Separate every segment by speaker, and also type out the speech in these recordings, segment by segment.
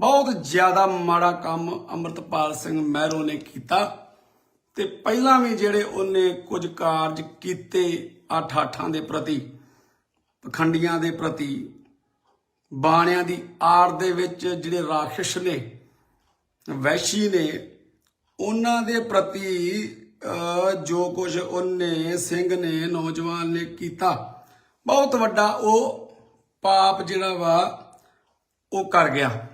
Speaker 1: ਬਹੁਤ ਜ਼ਿਆਦਾ ਮਾੜਾ ਕੰਮ ਅਮਰਤਪਾਲ ਸਿੰਘ ਮਹਿਰੋ ਨੇ ਕੀਤਾ ਤੇ ਪਹਿਲਾਂ ਵੀ ਜਿਹੜੇ ਉਹਨੇ ਕੁਝ ਕਾਰਜ ਕੀਤੇ ਅੱਠ ਅੱਠਾਂ ਦੇ ਪ੍ਰਤੀ, ਪਖੰਡੀਆਂ ਦੇ ਪ੍ਰਤੀ, ਬਾਣਿਆਂ ਦੀ ਆੜ ਦੇ ਵਿੱਚ ਜਿਹੜੇ ਰਾਖਸ਼ ਨੇ, ਵੈਸ਼ੀ ਨੇ, ਉਹਨਾਂ ਦੇ ਪ੍ਰਤੀ ਜੋ ਕੁਝ ਉਹਨੇ ਸਿੰਘ ਨੇ, ਨੌਜਵਾਨ ਨੇ ਕੀਤਾ, ਬਹੁਤ ਵੱਡਾ ਉਹ ਪਾਪ ਜਿਹੜਾ ਵਾ, ਉਹ ਕਰ ਗਿਆ।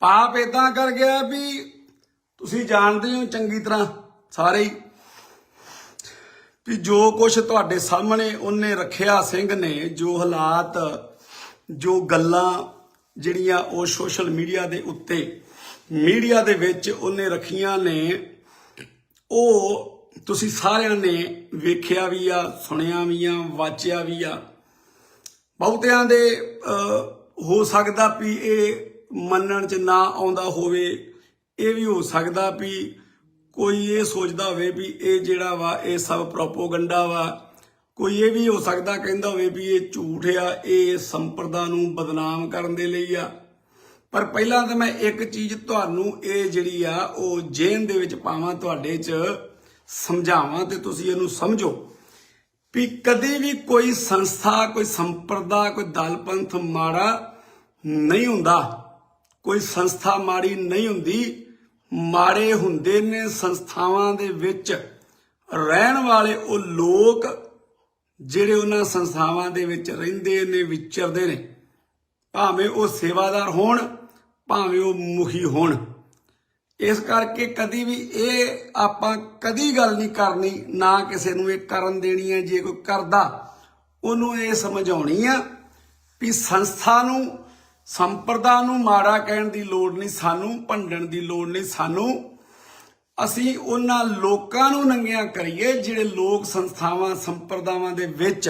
Speaker 1: ਪਾਪ ਇਦਾਂ ਕਰ ਗਿਆ ਵੀ ਤੁਸੀਂ ਜਾਣਦੇ ਹੋ ਚੰਗੀ ਤਰ੍ਹਾਂ ਸਾਰੇ ਹੀ ਵੀ ਜੋ ਕੁਝ ਤੁਹਾਡੇ ਸਾਹਮਣੇ ਉਹਨੇ ਰੱਖਿਆ ਸਿੰਘ ਨੇ, ਜੋ ਹਾਲਾਤ, ਜੋ ਗੱਲਾਂ ਜਿਹੜੀਆਂ ਉਹ ਸੋਸ਼ਲ ਮੀਡੀਆ ਦੇ ਉੱਤੇ, ਮੀਡੀਆ ਦੇ ਵਿੱਚ ਉਹਨੇ ਰੱਖੀਆਂ ਨੇ, ਉਹ ਤੁਸੀਂ ਸਾਰਿਆਂ ਨੇ ਵੇਖਿਆ ਵੀ ਆ, ਸੁਣਿਆ ਵੀ ਆ, ਵਾਚਿਆ ਵੀ ਆ। ਬਹੁਤਿਆਂ ਦੇ ਹੋ ਸਕਦਾ ਵੀ ਇਹ ਮੰਨਣ ਚ ਨਾ ਆਉਂਦਾ ਹੋਵੇ, ਇਹ ਵੀ ਹੋ ਸਕਦਾ ਵੀ ਕੋਈ ਇਹ ਸੋਚਦਾ ਹੋਵੇ ਵੀ ਇਹ ਜਿਹੜਾ ਵਾ, ਇਹ ਸਭ ਪ੍ਰੋਪੋਗੰਡਾ ਵਾ। ਕੋਈ ਇਹ ਵੀ ਹੋ ਸਕਦਾ, ਕਹਿੰਦਾ ਹੋਵੇ ਵੀ ਇਹ ਝੂਠ ਆ, ਇਹ ਸੰਪਰਦਾ ਨੂੰ ਬਦਨਾਮ ਕਰਨ ਦੇ ਲਈ ਆ। ਪਰ ਪਹਿਲਾਂ ਤਾਂ ਮੈਂ ਇੱਕ ਚੀਜ਼ ਤੁਹਾਨੂੰ ਇਹ ਜਿਹੜੀ ਆ, ਉਹ ਜੇਨ ਦੇ ਵਿੱਚ ਪਾਵਾਂ ਤੁਹਾਡੇ 'ਚ, ਸਮਝਾਵਾਂ ਤੇ ਤੁਸੀਂ ਇਹਨੂੰ ਸਮਝੋ। ਵੀ ਕਦੇ ਵੀ ਕੋਈ ਸੰਸਥਾ, ਕੋਈ ਸੰਪਰਦਾ, ਕੋਈ ਦਲ ਪੰਥ ਮਾੜਾ ਨਹੀਂ ਹੁੰਦਾ। ਕੋਈ ਸੰਸਥਾ ਮਾੜੀ ਨਹੀਂ ਹੁੰਦੀ। ਮਾੜੇ ਹੁੰਦੇ ਨੇ ਸੰਸਥਾਵਾਂ ਦੇ ਵਿੱਚ। ਰਹਿਣ ਵਾਲੇ ਉਹ ਲੋਕ ਜਿਹੜੇ ਉਹਨਾਂ ਸੰਸਥਾਵਾਂ ਦੇ ਵਿੱਚ ਰਹਿੰਦੇ ਨੇ, ਵਿਚਰਦੇ ਨੇ। ਭਾਵੇਂ ਉਹ ਸੇਵਾਦਾਰ ਹੋਣ, ਭਾਵੇਂ ਉਹ ਮੁਖੀ ਹੋਣ। ਇਸ ਕਰਕੇ ਕਦੀ ਵੀ ਇਹ ਆਪਾਂ ਕਦੀ ਗੱਲ ਨਹੀਂ ਕਰਨੀ, ਨਾ ਕਿਸੇ ਨੂੰ ਇਹ ਕਰਨ ਦੇਣੀ ਹੈ, ਜੇ ਕੋਈ ਕਰਦਾ, ਉਹਨੂੰ ਇਹ ਸਮਝਾਉਣੀ ਆ ਵੀ ਸੰਸਥਾ ਨੂੰ ਸੰਪਰਦਾ ਨੂੰ ਮਾੜਾ ਕਹਿਣ ਦੀ ਲੋੜ ਨਹੀਂ, ਸਾਨੂੰ ਭੰਡਣ ਦੀ ਲੋੜ ਨਹੀਂ, ਸਾਨੂੰ ਅਸੀਂ ਉਹਨਾਂ ਲੋਕਾਂ ਨੂੰ ਨੰਗਿਆਂ ਕਰੀਏ ਜਿਹੜੇ ਲੋਕ ਸੰਸਥਾਵਾਂ, ਸੰਪਰਦਾਵਾਂ ਦੇ ਵਿੱਚ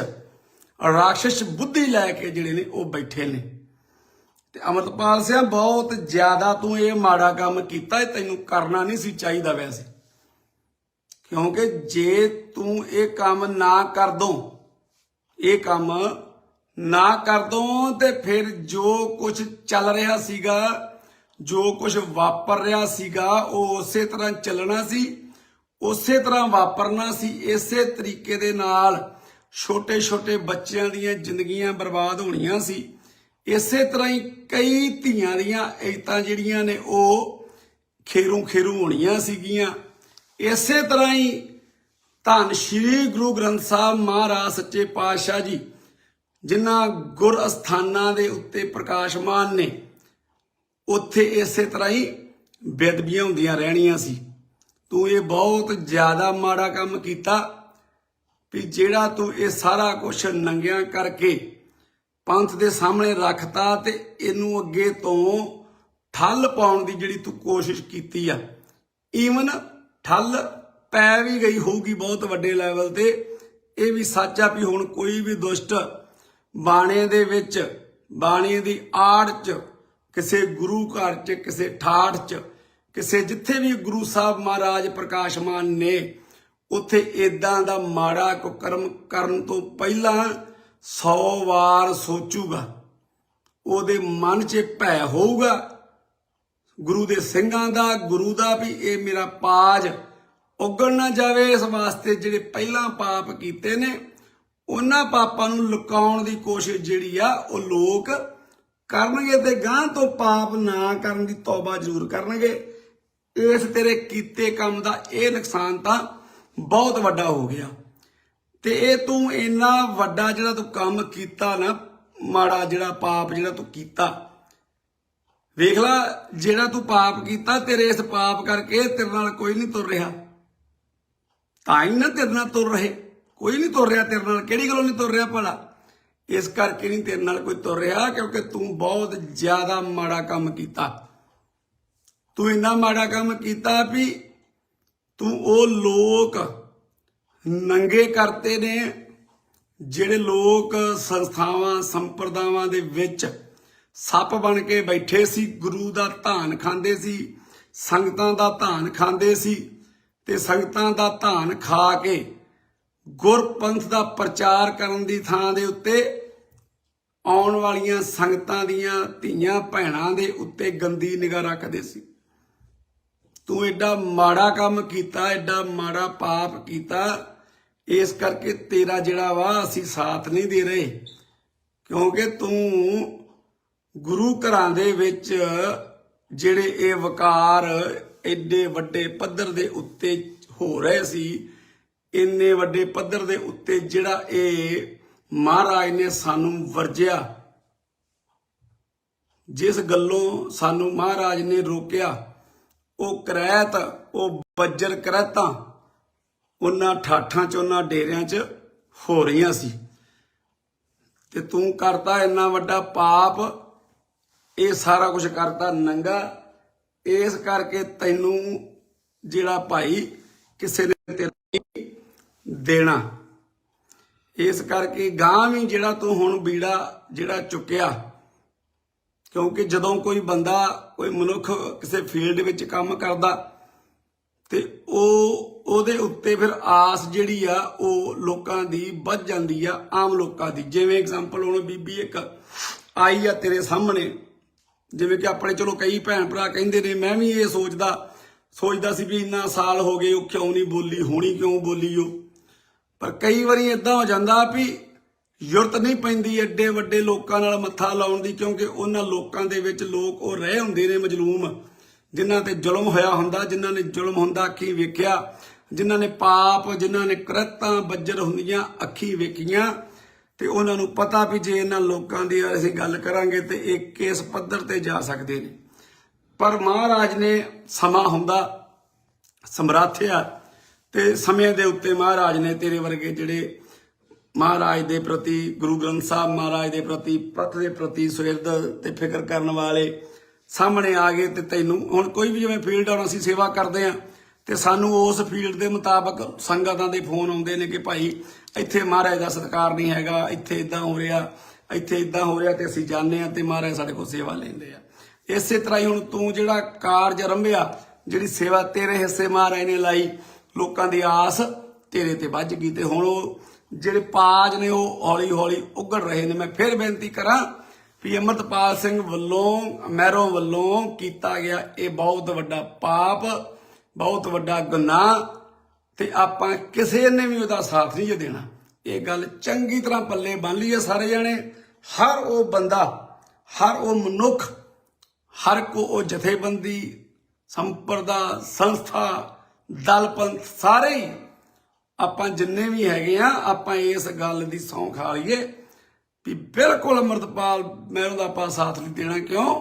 Speaker 1: ਰਾਖਸ਼ ਬੁੱਧੀ ਲੈ ਕੇ ਜਿਹੜੇ ਨੇ ਉਹ ਬੈਠੇ ਨੇ। ਤੇ ਅਮਰਤਪਾਲ ਸਿੰਘ ਬਹੁਤ ਜ਼ਿਆਦਾ ਤੂੰ ਇਹ ਮਾੜਾ ਕੰਮ ਕੀਤਾ ਤੈਨੂੰ ਕਰਨਾ ਨਹੀਂ ਸੀ ਚਾਹੀਦਾ ਵੈਸੇ। ਕਿਉਂਕਿ ਜੇ ਤੂੰ ਇਹ ਕੰਮ ਨਾ ਕਰ ਦੋ, ਇਹ ਕੰਮ ਨਾ ਕਰ ਦੋ ਤੇ ਫਿਰ ਜੋ ਕੁਝ ਚੱਲ ਰਿਹਾ ਸੀਗਾ, ਜੋ ਕੁਝ ਵਾਪਰ ਰਿਹਾ ਸੀਗਾ, ਉਹ ਉਸੇ ਤਰ੍ਹਾਂ ਚੱਲਣਾ ਸੀ, ਉਸੇ ਤਰ੍ਹਾਂ ਵਾਪਰਨਾ ਸੀ, ਇਸੇ ਤਰੀਕੇ ਦੇ ਨਾਲ ਛੋਟੇ ਛੋਟੇ ਬੱਚਿਆਂ ਦੀਆਂ ਜ਼ਿੰਦਗੀਆਂ ਬਰਬਾਦ ਹੋਣੀਆਂ ਸੀ। ਇਸੇ ਤਰ੍ਹਾਂ ਹੀ ਕਈ ਧੀਆਂ ਦੀਆਂ ਇਤਾਂ ਜਿਹੜੀਆਂ ਨੇ, ਉਹ ਖੇਰੂ ਖੇਰੂ ਹੋਣੀਆਂ ਸੀਗੀਆਂ। ਇਸੇ ਤਰ੍ਹਾਂ ਹੀ ਧੰਨ ਸ਼੍ਰੀ ਗੁਰੂ ਗ੍ਰੰਥ ਸਾਹਿਬ ਮਹਾਰਾਜ, ਸੱਚੇ ਪਾਤਸ਼ਾਹ ਜੀ ਜਿਨ੍ਹਾਂ ਗੁਰ ਅਸਥਾਨਾਂ ਦੇ ਉੱਤੇ ਪ੍ਰਕਾਸ਼ਮਾਨ ਨੇ, ਉੱਥੇ ਇਸੇ ਤਰ੍ਹਾਂ ਹੀ ਬੇਦਬੀਆਂ ਹੁੰਦੀਆਂ ਰਹਿਣੀਆਂ ਸੀ। ਤੂੰ ਇਹ ਬਹੁਤ ਜ਼ਿਆਦਾ ਮਾੜਾ ਕੰਮ ਕੀਤਾ ਵੀ ਜਿਹੜਾ ਤੂੰ ਇਹ ਸਾਰਾ ਕੁਝ ਨੰਗਿਆਂ ਕਰਕੇ ਪੰਥ ਦੇ ਸਾਹਮਣੇ ਰੱਖਤਾ ਤੇ ਇਹਨੂੰ ਅੱਗੇ ਤੋਂ ਠੱਲ ਪਾਉਣ ਦੀ ਜਿਹੜੀ ਤੂੰ ਕੋਸ਼ਿਸ਼ ਕੀਤੀ ਆ। ਈਵਨ ਠੱਲ ਪੈ ਵੀ ਗਈ ਹੋਊਗੀ ਬਹੁਤ ਵੱਡੇ ਲੈਵਲ ਤੇ। ਇਹ ਵੀ ਸੱਚ ਆ ਵੀ ਹੁਣ ਕੋਈ ਵੀ ਦੁਸ਼ਟ ਬਾਣੇ ਦੇ ਵਿੱਚ, ਬਾਣੀ ਦੀ ਆੜ ਚ, ਕਿਸੇ ਗੁਰੂ ਘਰ ਚ, ਕਿਸੇ ਠਾਠ ਚ, ਕਿਸੇ ਜਿੱਥੇ ਵੀ ਗੁਰੂ ਸਾਹਿਬ ਮਹਾਰਾਜ ਪ੍ਰਕਾਸ਼ਮਾਨ ਨੇ, ਉੱਥੇ ਇਦਾਂ ਦਾ ਮਾੜਾ ਕੁਕਰਮ ਕਰਨ ਤੋਂ ਪਹਿਲਾਂ 100 ਵਾਰ ਸੋਚੂਗਾ। ਉਹਦੇ ਮਨ 'ਚ ਭੈ ਹੋਊਗਾ। ਗੁਰੂ ਦੇ ਸਿੰਘਾਂ ਦਾ, ਗੁਰੂ ਦਾ ਵੀ ਇਹ ਮੇਰਾ ਪਾਜ ਉਗਣ ਨਾ ਜਾਵੇ, ਇਸ ਵਾਸਤੇ ਜਿਹੜੇ ਪਹਿਲਾਂ ਪਾਪ ਕੀਤੇ ਨੇ ਉਹਨਾਂ ਪਾਪਾਂ ਨੂੰ ਲੁਕਾਉਣ ਦੀ ਕੋਸ਼ਿਸ਼ ਜਿਹੜੀ ਆ, ਉਹ ਲੋਕ ਕਰਨਗੇ ਤੇ ਗਾਂ ਤੋਂ ਪਾਪ ਨਾ ਕਰਨ ਦੀ ਤੌਬਾ ਜ਼ਰੂਰ ਕਰਨਗੇ। ਇਸ ਤੇਰੇ ਕੀਤੇ ਕੰਮ ਦਾ ਇਹ ਨੁਕਸਾਨ ਤਾਂ ਬਹੁਤ ਵੱਡਾ ਹੋ ਗਿਆ। ਤੇ ਇਹ ਤੂੰ ਇੰਨਾ ਵੱਡਾ ਜਿਹੜਾ ਤੂੰ ਕੰਮ ਕੀਤਾ ਨਾ, ਮਾੜਾ ਜਿਹੜਾ ਪਾਪ ਜਿਹੜਾ ਤੂੰ ਕੀਤਾ। ਵੇਖ ਲੈ, ਜਿਹੜਾ ਤੂੰ ਪਾਪ ਕੀਤਾ, ਤੇਰੇ ਇਸ ਪਾਪ ਕਰਕੇ ਤੇਰੇ ਨਾਲ ਕੋਈ ਨਹੀਂ ਤੁਰ ਰਿਹਾ। ਤਾਂ ਹੀ ਨਾ ਤੇਰੇ ਨਾਲ ਤੁਰ ਰਹੇ। ਕੋਈ ਨਹੀਂ ਤੁਰ ਰਿਹਾ ਤੇਰੇ ਨਾਲ, ਕਿਹੜੀ ਗੱਲੋਂ ਨਹੀਂ ਤੁਰ ਰਿਹਾ ਭਲਾ? ਇਸ ਕਰਕੇ ਨਹੀਂ ਤੇਰੇ ਨਾਲ ਕੋਈ ਤੁਰ ਰਿਹਾ, ਕਿਉਂਕਿ ਤੂੰ ਬਹੁਤ ਜ਼ਿਆਦਾ ਮਾੜਾ ਕੰਮ ਕੀਤਾ। ਤੂੰ ਇੰਨਾ ਮਾੜਾ ਕੰਮ ਕੀਤਾ ਵੀ ਤੂੰ ਉਹ ਲੋਕ ਨੰਗੇ ਕਰਤੇ ਨੇ, ਜਿਹੜੇ ਲੋਕ ਸੰਸਥਾਵਾਂ, ਸੰਪਰਦਾਵਾਂ ਦੇ ਵਿੱਚ ਸੱਪ ਬਣ ਕੇ ਬੈਠੇ ਸੀ, ਗੁਰੂ ਦਾ ਧਾਨ ਖਾਂਦੇ ਸੀ, ਸੰਗਤਾਂ ਦਾ ਧਾਨ ਖਾਂਦੇ ਸੀ ਤੇ ਸੰਗਤਾਂ ਦਾ ਧਾਨ ਖਾ ਕੇ ਗੁਰਪੰਥ ਦਾ ਪ੍ਰਚਾਰ ਕਰਨ ਦੀ ਥਾਂ ਦੇ ਉੱਤੇ ਆਉਣ ਵਾਲੀਆਂ ਸੰਗਤਾਂ ਦੀਆਂ ਧੀਆਂ ਭੈਣਾਂ ਦੇ ਉੱਤੇ ਗੰਦੀ ਨਿਗਾਹ ਰੱਖਦੇ ਸੀ। ਤੂੰ ਐਡਾ ਮਾੜਾ ਕੰਮ ਕੀਤਾ ਐਡਾ ਮਾੜਾ ਪਾਪ ਕੀਤਾ, ਇਸ ਕਰਕੇ ਤੇਰਾ ਜਿਹੜਾ ਵਾ ਅਸੀਂ ਸਾਥ ਨਹੀਂ ਦੇ ਰਹੇ। ਕਿਉਂਕਿ ਤੂੰ ਗੁਰੂ ਘਰਾਂ ਦੇ ਵਿੱਚ ਜਿਹੜੇ ਇਹ ਵਕਾਰ ਐਡੇ ਵੱਡੇ ਪੱਧਰ ਦੇ ਉੱਤੇ ਹੋ ਰਹੇ ਸੀ ਇੰਨੇ ਵੱਡੇ ਪੱਧਰ ਦੇ ਉੱਤੇ ਜਿਹੜਾ ਇਹ ਮਹਾਰਾਜ ਨੇ ਸਾਨੂੰ ਵਰਜਿਆ, ਜਿਸ ਗੱਲੋਂ ਸਾਨੂੰ ਮਹਾਰਾਜ ਨੇ ਰੋਕਿਆ, ਉਹ ਕਰੈਤ, ਉਹ ਬੱਜਰ ਕਰੈਤਾਂ, ਉਹਨਾਂ ਠਾਠਾਂ ਚ, ਉਹਨਾਂ ਡੇਰਿਆਂ ਚ ਹੋ ਰਹੀਆਂ ਸੀ। ਤੇ ਤੂੰ ਕਰਤਾ ਇੰਨਾ ਵੱਡਾ ਪਾਪ, ਇਹ ਸਾਰਾ ਕੁਝ ਕਰਤਾ ਨੰਗਾ, ਇਸ ਕਰਕੇ ਤੈਨੂੰ ਜਿਹੜਾ ਭਾਈ ਕਿਸੇ ਨੇ ਤੇਰਾ ਦੇਣਾ। ਇਸ ਕਰਕੇ ਗਾਂ ਵੀ ਜਿਹੜਾ ਤੂੰ ਹੁਣ ਬੀੜਾ ਜਿਹੜਾ ਚੁੱਕਿਆ, ਕਿਉਂਕਿ ਜਦੋਂ ਕੋਈ ਬੰਦਾ, ਕੋਈ ਮਨੁੱਖ ਕਿਸੇ ਫੀਲਡ ਵਿੱਚ ਕੰਮ ਕਰਦਾ ਤੇ ਉਹ, ਉਹਦੇ ਉੱਤੇ ਫਿਰ ਆਸ ਜਿਹੜੀ ਆ, ਉਹ ਲੋਕਾਂ ਦੀ ਵੱਧ ਜਾਂਦੀ ਆ, ਆਮ ਲੋਕਾਂ ਦੀ। ਜਿਵੇਂ ਐਗਜ਼ਾਮਪਲ ਹੁਣ ਬੀਬੀ ਇੱਕ ਆਈ ਆ ਤੇਰੇ ਸਾਹਮਣੇ, ਜਿਵੇਂ ਕਿ ਆਪਣੇ ਚਲੋ ਕਈ ਭੈਣ ਭਰਾ ਕਹਿੰਦੇ ਨੇ, ਮੈਂ ਵੀ ਇਹ ਸੋਚਦਾ ਸੋਚਦਾ ਸੀ ਵੀ ਇੰਨਾ ਸਾਲ ਹੋ ਗਏ, ਉਹ ਕਿਉਂ ਨਹੀਂ ਬੋਲੀ, ਹੋਣੀ ਕਿਉਂ ਬੋਲੀ ਉਹ? ਪਰ ਕਈ ਵਾਰੀ ਇਦਾਂ ਹੋ ਜਾਂਦਾ ਵੀ ਜ਼ਰੂਰਤ ਨਹੀਂ ਪੈਂਦੀ ਐਡੇ ਵੱਡੇ ਲੋਕਾਂ ਨਾਲ ਮੱਥਾ ਲਾਉਣ ਦੀ, ਕਿਉਂਕਿ ਉਹਨਾਂ ਲੋਕਾਂ ਦੇ ਵਿੱਚ ਲੋਕ ਉਹ ਰਹੇ ਹੁੰਦੇ ਨੇ ਮਜਲੂਮ, ਜਿਨ੍ਹਾਂ ਤੇ ਜ਼ੁਲਮ ਹੋਇਆ ਹੁੰਦਾ, ਜਿਨ੍ਹਾਂ ਨੇ ਜ਼ੁਲਮ ਹੁੰਦਾ ਅੱਖੀ ਵੇਖਿਆ, ਜਿਨ੍ਹਾਂ ਨੇ ਪਾਪ, ਜਿਨ੍ਹਾਂ ਨੇ ਕਰਤਾਂ ਬੱਜਰ ਹੁੰਦੀਆਂ ਅੱਖੀ ਵੇਖੀਆਂ, ਤੇ ਉਹਨਾਂ ਨੂੰ ਪਤਾ ਵੀ ਜੇ ਇਹਨਾਂ ਲੋਕਾਂ ਦੀ ਅਸੀਂ ਗੱਲ ਕਰਾਂਗੇ ਤੇ ਇਹ ਕਿਸ ਪੱਧਰ ਤੇ ਜਾ ਸਕਦੇ ਨੇ। ਪਰ ਮਹਾਰਾਜ ਨੇ ਸਮਾਂ ਹੁੰਦਾ ਸਮਰੱਥ ਤੇ ਸਮੇਂ ਦੇ ਉੱਤੇ ਮਹਾਰਾਜ ਨੇ ਤੇਰੇ ਵਰਗੇ ਜਿਹੜੇ ਮਹਾਰਾਜ ਦੇ ਪ੍ਰਤੀ, ਗੁਰੂ ਗ੍ਰੰਥ ਸਾਹਿਬ ਮਹਾਰਾਜ ਦੇ ਪ੍ਰਤੀ ਪੱਤ ਦੇ ਪ੍ਰਤੀ ਸੁਹਿਰਦ ਤੇ ਫਿਕਰ ਕਰਨ ਵਾਲੇ ਸਾਹਮਣੇ ਆ ਗਏ ਤੇ ਤੈਨੂੰ ਹੁਣ ਕੋਈ ਵੀ ਜਿਵੇਂ ਫੀਲਡ ਆਉਣ ਅਸੀਂ ਸੇਵਾ ਕਰਦੇ ਆ ਤੇ ਸਾਨੂੰ ਉਸ ਫੀਲਡ ਦੇ ਮੁਤਾਬਕ ਸੰਗਤਾਂ ਦੇ ਫੋਨ ਆਉਂਦੇ ਨੇ ਕਿ ਭਾਈ ਇੱਥੇ ਮਹਾਰਾਜ ਦਾ ਸਤਿਕਾਰ ਨਹੀਂ ਹੈਗਾ, ਇੱਥੇ ਇਦਾਂ ਹੋ ਰਿਹਾ, ਇੱਥੇ ਇਦਾਂ ਹੋ ਰਿਹਾ ਤੇ ਅਸੀਂ ਜਾਂਦੇ ਆ ਤੇ ਮਹਾਰਾਜ ਸਾਡੇ ਕੋਲ ਸੇਵਾ ਲੈਂਦੇ ਆ। ਇਸੇ ਤਰ੍ਹਾਂ ਹੀ ਹੁਣ ਤੂੰ ਜਿਹੜਾ ਕਾਰਜ ਰੰਭਿਆ ਜਿਹੜੀ ਸੇਵਾ ਤੇਰੇ ਹਿੱਸੇ ਮਹਾਰਾਜ ਨੇ ਲਾਈ ਲੋਕਾਂ ਦੀ ਆਸ ਤੇਰੇ ਤੇ ਵੱਜ ਗਈ ਤੇ ਹੁਣ ਉਹ ਜਿਹੜੇ ਪਾਜ ਨੇ ਉਹ ਹੌਲੀ ਹੌਲੀ ਉਗੜ ਰਹੇ ਨੇ। ਮੈਂ ਫਿਰ ਬੇਨਤੀ ਕਰਾਂ ਵੀ ਅਮਰਤਪਾਲ ਸਿੰਘ ਵੱਲੋਂ ਮਹਿਰੋਂ ਵੱਲੋਂ ਕੀਤਾ ਗਿਆ ਇਹ ਬਹੁਤ ਵੱਡਾ ਪਾਪ, ਬਹੁਤ ਵੱਡਾ ਗੁਨਾਹ ਤੇ ਆਪਾਂ ਕਿਸੇ ਨੇ ਵੀ ਉਹਦਾ ਸਾਥ ਨਹੀਂ ਜੇ ਦੇਣਾ। ਇਹ ਗੱਲ ਚੰਗੀ ਤਰ੍ਹਾਂ ਪੱਲੇ ਬੰਨ ਲਈਏ ਸਾਰੇ ਜਣੇ। ਹਰ ਉਹ ਬੰਦਾ, ਹਰ ਉਹ ਮਨੁੱਖ, ਹਰ ਕੋ ਉਹ ਜਥੇਬੰਦੀ, ਸੰਪਰਦਾ, ਸੰਸਥਾ ਦਲ ਪੰਥ ਸਾਰੇ ਹੀ। ਆਪਾਂ ਜਿੰਨੇ ਵੀ ਹੈਗੇ ਆ, ਆਪਾਂ ਇਸ ਗੱਲ ਦੀ ਸੌਂ ਖਾ ਲਈਏ ਵੀ ਬਿਲਕੁਲ ਅਮਰਤਪਾਲ, ਮੈਂ ਉਹਦਾ ਆਪਾਂ ਸਾਥ ਨਹੀਂ ਦੇਣਾ ਕਿਉਂ?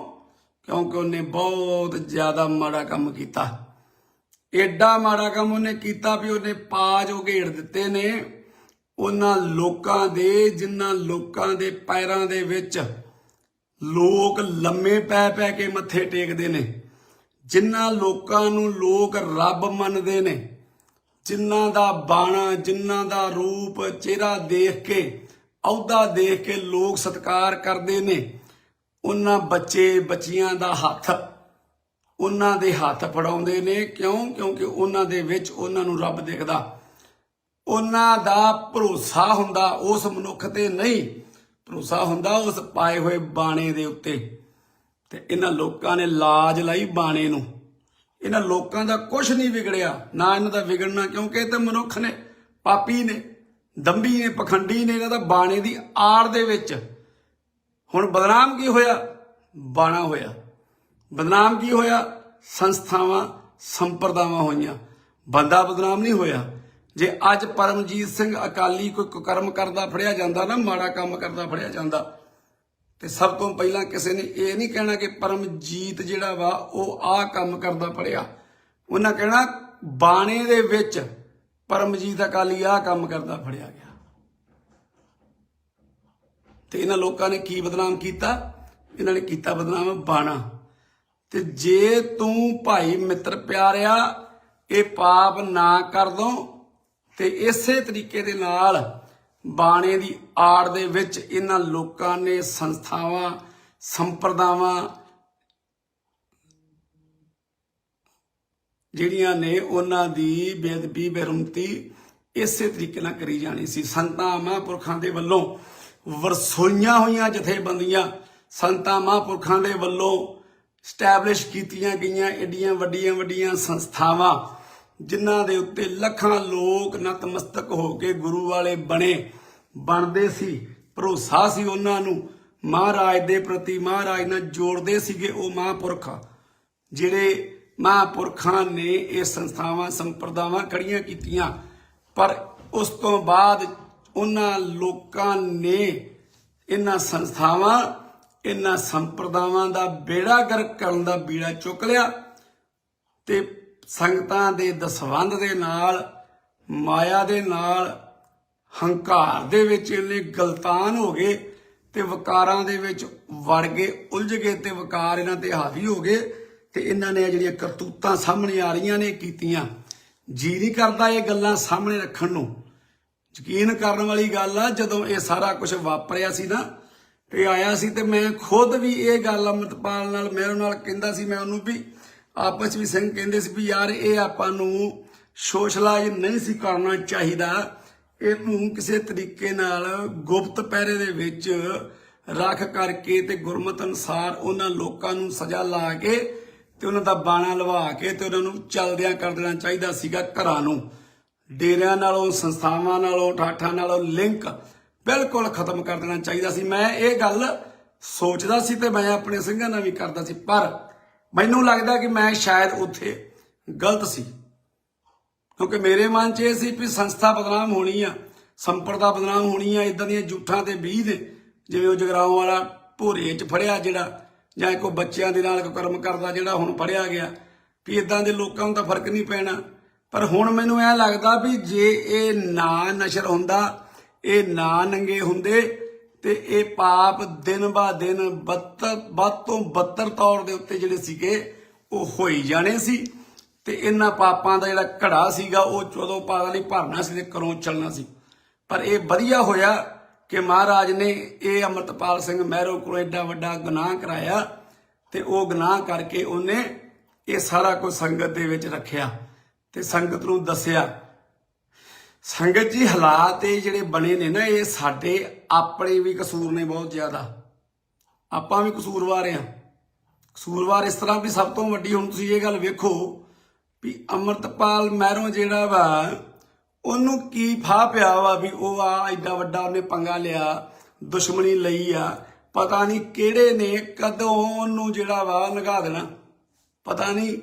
Speaker 1: ਕਿਉਂਕਿ ਉਹਨੇ ਬਹੁਤ ਜ਼ਿਆਦਾ ਮਾੜਾ ਕੰਮ ਕੀਤਾ। ਐਡਾ ਮਾੜਾ ਕੰਮ ਉਹਨੇ ਕੀਤਾ ਵੀ ਉਹਨੇ ਪਾਜ ਉਘੇੜ ਦਿੱਤੇ ਨੇ। ਉਹਨਾਂ ਲੋਕਾਂ ਦੇ ਜਿਨ੍ਹਾਂ ਲੋਕਾਂ ਦੇ ਪੈਰਾਂ ਦੇ ਵਿੱਚ ਲੋਕ ਲੰਮੇ ਪੈ ਪੈ ਕੇ ਮੱਥੇ ਟੇਕਦੇ ਨੇ। ਜਿਨ੍ਹਾਂ ਲੋਕਾਂ ਨੂੰ ਲੋਕ ਰੱਬ ਮੰਨਦੇ ਨੇ ਜਿਨ੍ਹਾਂ ਦਾ ਬਾਣਾ ਜਿਨ੍ਹਾਂ ਦਾ ਰੂਪ ਚਿਹਰਾ ਦੇਖ ਕੇ, ਅਹੁਦਾ ਦੇਖ ਕੇ ਲੋਕ ਸਤਿਕਾਰ ਕਰਦੇ ਨੇ, ਉਹਨਾਂ ਬੱਚੇ ਬੱਚੀਆਂ ਦਾ ਹੱਥ, ਉਹਨਾਂ ਦੇ ਹੱਥ ਫੜਾਉਂਦੇ ਨੇ। ਕਿਉਂ? ਕਿਉਂਕਿ ਉਹਨਾਂ ਦੇ ਵਿੱਚ ਉਹਨਾਂ ਨੂੰ ਰੱਬ ਦੇਖਦਾ। ਉਹਨਾਂ ਦਾ ਭਰੋਸਾ ਹੁੰਦਾ ਉਸ ਮਨੁੱਖ ਤੇ ਨਹੀਂ। ਭਰੋਸਾ ਹੁੰਦਾ ਉਸ ਪਾਏ ਹੋਏ ਬਾਣੇ ਦੇ ਉੱਤੇ। ਤੇ ਇਹਨਾਂ ਲੋਕਾਂ ਨੇ ਲਾਜ ਲਈ ਬਾਣੇ ਨੂੰ। ਇਹਨਾਂ ਲੋਕਾਂ ਦਾ ਕੁਝ ਨਹੀਂ ਵਿਗੜਿਆ। ਨਾ ਇਹਨਾਂ ਦਾ ਵਿਗੜਨਾ, ਕਿਉਂਕਿ ਇਹ ਤਾਂ ਮਨੁੱਖ ਨੇ, ਪਾਪੀ ਨੇ ਦੰਬੀ ਨੇ, ਪਖੰਡੀ ਨੇ ਇਹਨਾਂ ਦਾ ਬਾਣੇ ਦੀ ਆੜ ਦੇ ਵਿੱਚ। ਹੁਣ ਬਦਨਾਮ ਕੀ ਹੋਇਆ? ਬਾਣਾ ਹੋਇਆ। ਬਦਨਾਮ ਕੀ ਹੋਇਆ? ਸੰਸਥਾਵਾਂ, ਸੰਪਰਦਾਵਾਂ ਹੋਈਆਂ। ਬੰਦਾ ਬਦਨਾਮ ਨਹੀਂ ਹੋਇਆ। ਜੇ ਅੱਜ ਪਰਮਜੀਤ ਸਿੰਘ ਅਕਾਲੀ ਕੋਈ ਕੁਕਰਮ ਕਰਦਾ, ਫੜਿਆ ਜਾਂਦਾ ਨਾ, ਮਾੜਾ ਕੰਮ ਕਰਦਾ, ਫੜਿਆ ਜਾਂਦਾ ਤੇ ਸਭ ਤੋਂ ਪਹਿਲਾਂ ਕਿਸੇ ਨੇ ਇਹ ਨਹੀਂ ਕਹਿਣਾ ਕਿ ਪਰਮਜੀਤ ਜਿਹੜਾ ਵਾ, ਉਹ ਆਹ ਕੰਮ ਕਰਦਾ ਫੜਿਆ ਉਹਨਾਂ ਕਹਿਣਾ, ਬਾਣੇ ਦੇ ਵਿੱਚ ਪਰਮਜੀਤ ਅਕਾਲੀ ਆਹ ਕੰਮ ਕਰਦਾ ਫੜਿਆ ਗਿਆ। ਤੇ ਇਹਨਾਂ ਲੋਕਾਂ ਨੇ ਕੀ ਬਦਨਾਮ ਕੀਤਾ? ਇਹਨਾਂ ਨੇ ਕੀਤਾ ਬਦਨਾਮ ਬਾਣਾ। ਤੇ ਜੇ ਤੂੰ ਭਾਈ ਮਿੱਤਰ ਪਿਆਰਿਆ, ਇਹ ਪਾਪ ਨਾ ਕਰ ਦੋ ਤੇ ਇਸੇ ਤਰੀਕੇ ਦੇ ਨਾਲ ਬਾਣੇ ਦੀ ਆੜ ਦੇ ਵਿੱਚ ਇਹਨਾਂ ਲੋਕਾਂ ਨੇ ਸੰਸਥਾਵਾਂ, ਸੰਪਰਦਾਵਾਂ ਜਿਹੜੀਆਂ ਨੇ ਉਹਨਾਂ ਦੀ ਬੇਅਦਬੀ ਬੇਰੁਮਤੀ ਇਸੇ ਤਰੀਕੇ ਨਾਲ ਕਰੀ ਜਾਣੀ ਸੀ। ਸੰਤਾਂ ਮਹਾਂਪੁਰਖਾਂ ਦੇ ਵੱਲੋਂ ਵਰਸੋਈਆਂ ਹੋਈਆਂ ਜਥੇਬੰਦੀਆਂ ਸੰਤਾਂ ਮਹਾਂਪੁਰਖਾਂ ਦੇ ਵੱਲੋਂ ਸਟੈਬਲਿਸ਼ ਕੀਤੀਆਂ ਗਈਆਂ ਏਡੀਆਂ ਵੱਡੀਆਂ ਵੱਡੀਆਂ ਸੰਸਥਾਵਾਂ ਜਿਨ੍ਹਾਂ ਦੇ ਉੱਤੇ ਲੱਖਾਂ ਲੋਕ ਨਤਮਸਤਕ ਹੋ ਕੇ ਗੁਰੂ ਵਾਲੇ ਬਣੇ, ਬਣਦੇ ਸੀ, ਭਰੋਸਾ ਸੀ ਉਹਨਾਂ ਨੂੰ। ਮਹਾਰਾਜ ਦੇ ਪ੍ਰਤੀ ਮਹਾਰਾਜ ਨਾਲ ਜੋੜਦੇ ਸੀਗੇ ਉਹ ਮਹਾਂਪੁਰਖ। ਜਿਹੜੇ ਮਹਾਂਪੁਰਖਾਂ ਨੇ ਇਹ ਸੰਸਥਾਵਾਂ, ਸੰਪਰਦਾਵਾਂ ਖੜੀਆਂ ਕੀਤੀਆਂ, ਪਰ ਉਸ ਤੋਂ ਬਾਅਦ ਉਹਨਾਂ ਲੋਕਾਂ ਨੇ ਇਹਨਾਂ ਸੰਸਥਾਵਾਂ, ਇਹਨਾਂ ਸੰਪਰਦਾਵਾਂ ਦਾ ਬੇੜਾ ਗਰਕ ਕਰਨ ਦਾ ਬੀੜਾ ਚੁੱਕ ਲਿਆ ਤੇ ਸੰਗਤਾਂ ਦੇ ਦਸਵੰਧ ਦੇ ਨਾਲ, ਮਾਇਆ ਦੇ ਨਾਲ, ਹੰਕਾਰ ਦੇ ਵਿੱਚ ਇਹਨੇ ਗਲਤਾਨ ਹੋ ਗਏ ਤੇ ਵਕਾਰਾਂ ਦੇ ਵਿੱਚ ਵੜ ਗਏ, ਉਲਝ ਗਏ ਤੇ ਵਕਾਰ ਇਹਨਾਂ ਤੇ ਹਾਵੀ ਹੋ ਗਏ ਤੇ ਇਹਨਾਂ ਨੇ ਜਿਹੜੀਆਂ ਕਰਤੂਤਾਂ ਸਾਹਮਣੇ ਆ ਰਹੀਆਂ ਨੇ ਕੀਤੀਆਂ। ਜੀ ਨਹੀਂ ਕਰਦਾ ਇਹ ਗੱਲਾਂ ਸਾਹਮਣੇ ਰੱਖਣ ਨੂੰ। ਯਕੀਨ ਕਰਨ ਵਾਲੀ ਗੱਲ ਆ, ਜਦੋਂ ਇਹ ਸਾਰਾ ਕੁਝ ਵਾਪਰਿਆ ਸੀ ਨਾ, ਤੇ ਆਇਆ ਸੀ ਤੇ ਮੈਂ ਖੁਦ ਵੀ ਇਹ ਗੱਲ ਅਮਰਤਪਾਲ ਨਾਲ, ਮੇਰੇ ਨਾਲ ਕਹਿੰਦਾ ਸੀ, ਮੈਂ ਉਹਨੂੰ ਵੀ ਆਪਸ ਵਿੱਚ ਸਿੰਘ ਕਹਿੰਦੇ ਸੀ ਵੀ ਯਾਰ ਇਹ ਆਪਾਂ ਨੂੰ ਸੋਸ਼ਲਾਈਜ਼ ਨਹੀਂ ਸੀ ਕਰਨਾ ਚਾਹੀਦਾ। ਇਹਨੂੰ ਕਿਸੇ ਤਰੀਕੇ ਨਾਲ ਗੁਪਤ ਪਹਿਰੇ ਦੇ ਵਿੱਚ ਰੱਖ ਕਰਕੇ ਤੇ ਗੁਰਮਤ ਅਨਸਾਰ ਉਹਨਾਂ ਲੋਕਾਂ ਨੂੰ ਸਜ਼ਾ ਲਾ ਕੇ ਤੇ ਉਹਨਾਂ ਦਾ ਬਾਣਾ ਲਵਾ ਕੇ ਤੇ ਉਹਨਾਂ ਨੂੰ ਚਲਦਿਆਂ ਕਰ ਦੇਣਾ ਚਾਹੀਦਾ ਸੀਗਾ ਘਰਾਂ ਨੂੰ। ਡੇਰਿਆਂ ਨਾਲੋਂ, ਸੰਸਥਾਵਾਂ ਨਾਲੋਂ ਠਾਠਾਂ ਨਾਲੋਂ ਲਿੰਕ ਬਿਲਕੁਲ ਖਤਮ ਕਰ ਦੇਣਾ ਚਾਹੀਦਾ ਸੀ। ਮੈਂ ਇਹ ਗੱਲ ਸੋਚਦਾ ਸੀ ਤੇ ਮੈਂ ਆਪਣੇ ਸਿੰਘਾਂ ਨਾਲ ਵੀ ਕਰਦਾ ਸੀ, ਪਰ ਮੈਨੂੰ ਲੱਗਦਾ ਕਿ ਮੈਂ ਸ਼ਾਇਦ ਉੱਥੇ ਗਲਤ ਸੀ। ਕਿਉਂਕਿ ਮੇਰੇ ਮਨ 'ਚ ਇਹ ਸੀ ਵੀ ਸੰਸਥਾ ਬਦਨਾਮ ਹੋਣੀ ਆ ਸੰਪਰਦਾ ਬਦਨਾਮ ਹੋਣੀ ਆ ਇਦਾਂ ਦੀਆਂ ਝੂਠਾਂ ਤੇ ਬੀਜ ਜਿਵੇਂ ਉਹ ਜਗਰਾਉਂ ਵਾਲਾ ਭੋਰੇ 'ਚ ਫੜਿਆ ਜਿਹੜਾ, ਜਾਂ ਕੋਈ ਬੱਚਿਆਂ ਦੇ ਨਾਲ ਕਰਮ ਕਰਦਾ ਜਿਹੜਾ ਹੁਣ ਫੜਿਆ ਗਿਆ, ਵੀ ਇਦਾਂ ਦੇ ਲੋਕਾਂ ਨੂੰ ਤਾਂ ਫ਼ਰਕ ਨਹੀਂ ਪੈਣਾ। ਪਰ ਹੁਣ ਮੈਨੂੰ ਇਹ ਲੱਗਦਾ ਵੀ ਜੇ ਇਹ ਨਾ ਨਸ਼ਰ ਹੁੰਦਾ, ਇਹ ਨਾ ਨੰਗੇ ਹੁੰਦੇ ਤੇ ਇਹ ਪਾਪ ਦਿਨ ਬਾ ਦਿਨ ਬੱਤਰ ਵੱਧ ਤੋਂ ਬੱਤਰ ਤੌਰ ਦੇ ਉੱਤੇ ਜਿਹੜੇ ਸੀਗੇ, ਉਹ ਹੋਈ ਜਾਣੇ ਸੀ। ਤੇ ਇਹਨਾਂ ਪਾਪਾਂ ਦਾ ਜਿਹੜਾ ਘੜਾ ਸੀਗਾ, ਉਹ ਚੋਦੋਂ ਪਾਦਾ ਲਈ ਭਰਨਾ ਸੀ ਤੇ ਕਰੋਂ ਚੱਲਣਾ ਸੀ। ਪਰ ਇਹ ਵਧੀਆ ਹੋਇਆ ਕਿ ਮਹਾਰਾਜ ਨੇ ਇਹ ਅਮਰਤਪਾਲ ਸਿੰਘ ਮਹਿਰੋ ਕੋਲ ਐਡਾ ਵੱਡਾ ਗੁਨਾਹ ਕਰਾਇਆ ਤੇ ਉਹ ਗੁਨਾਹ ਕਰਕੇ ਉਹਨੇ ਇਹ ਸਾਰਾ ਕੁਝ ਸੰਗਤ ਦੇ ਵਿੱਚ ਰੱਖਿਆ ਤੇ ਸੰਗਤ ਨੂੰ ਦੱਸਿਆ ਸੰਗਤ ਜੀ ਹਾਲਾਤ ਇਹ ਜਿਹੜੇ ਬਣੇ ਨੇ ਨਾ, ਇਹ ਸਾਡੇ ਆਪਣੇ ਵੀ ਕਸੂਰ ਨੇ ਬਹੁਤ ਜ਼ਿਆਦਾ। ਆਪਾਂ ਵੀ ਕਸੂਰਵਾਰ ਆ ਕਸੂਰਵਾਰ ਇਸ ਤਰ੍ਹਾਂ ਵੀ ਸਭ ਤੋਂ ਵੱਡੀ ਹੁਣ ਤੁਸੀਂ ਇਹ ਗੱਲ ਵੇਖੋ ਵੀ ਅਮਰਤਪਾਲ ਮਹਿਰੋਂ ਜਿਹੜਾ ਵਾ, ਉਹਨੂੰ ਕੀ ਫਾ ਪਿਆ ਵਾ ਵੀ ਉਹ ਆ ਐਡਾ ਵੱਡਾ ਉਹਨੇ ਪੰਗਾ ਲਿਆ, ਦੁਸ਼ਮਣੀ ਲਈ ਆ, ਪਤਾ ਨਹੀਂ ਕਿਹੜੇ ਨੇ, ਕਦੋਂ ਉਹਨੂੰ ਜਿਹੜਾ ਵਾ ਲਗਾ ਦੇਣਾ। ਪਤਾ ਨਹੀਂ